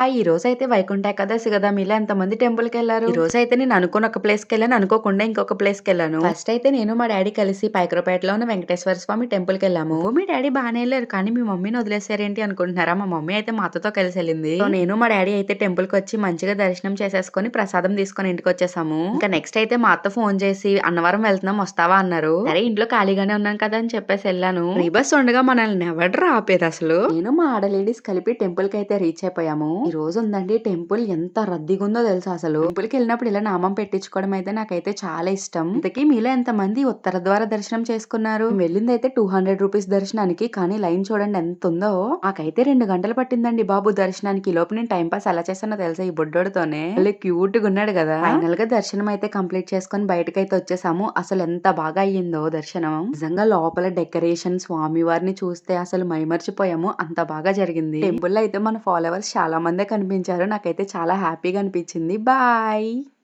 ఆ! ఈ రోజైతే వైకుంఠ ఏకాదశి గదా! మీలో ఎంతమంది టెంపుల్‌కెళ్ళారు? ఈ రోజైతే నేను అనుకోని ఒక ప్లేస్‌కెళ్ళాను. అనుకోకుండా ఇంకొక ప్లేస్‌కెళ్ళాను. ఫస్ట్ అయితే నేను మా డ్యాడీ కలిసి పైకరపేటలో ఉన్న వెంకటేశ్వర స్వామి టెంపుల్‌కెళ్ళాము. మీ డ్యాడీ బానే ఎళ్ళారు. కానీ మీ మమ్మీని వదిలేసారేంటి అనుకుంటున్నారా? మా మమ్మీ అయితే మా అత్తతో కలిసెళ్ళింది. సో, నేను మా డ్యాడీ అయితే టెంపుల్‌కొచ్చి మంచిగా దర్శనం చేసేసుకొని ప్రసాదం తీసుకొని ఇంటికొచ్చేసాము. ఇంకా నెక్స్ట్ అయితే మా అత్త ఫోను చేసి అన్నవరం వెళ్తున్నాం వస్తావా అన్నారు. సరే ఇంట్లో ఖాళీగానే ఉన్నాను కదా! అని చెప్పేసి ఎళ్ళాను. ఫ్రీ బస్ ఉండగా మనల్ని ఎవడ్రా ఆపేదసలు? నేను మా ఆడ లేడీస్ కలిపి టెంపుల్‌కైతే రీచ్ అయిపోయాము. ఈ రోజు ఉందండి టెంపుల్ ఎంత రద్దీగా ఉందో తెలుసా అసలు. టెంపుల్‌కెళ్ళినప్పుడు ఇలా నామం పెట్టించుకోవడం అయితే నాకైతే చాలా ఇష్టం. ఇంతకీ మీలో ఎంతమంది ఉత్తర ద్వార దర్శనం చేసుకున్నారు? వెళ్ళింది అయితే టూ హండ్రెడ్ రూపీస్ దర్శనానికి. కానీ లైన్ చూడండి ఎంత ఉందో. నాకైతే రెండు గంటలు పట్టిందండి బాబు దర్శనానికి. లోపు నేను టైం పాస్ ఎలా చేస్తానో తెలుసా ఈ బుడ్డోడితోనే. క్యూట్గా ఉన్నాడు కదా! ఫైనల్‌గా దర్శనం అయితే కంప్లీట్ చేసుకొని అయితే వచ్చేసాము. అసలు ఎంత బాగా అయ్యిందో దర్శనం. నిజంగా లోపల డెకరేషన్ స్వామి వారిని చూస్తే అసలు మైమర్చిపోయాము. అంత బాగా జరిగింది. టెంపుల్‌లో అయితే మన ఫాలోవర్స్ చాలా మంది మందే కనిపించారు. నాకైతే చాలా హ్యాపీగా అనిపించింది. బాయ్.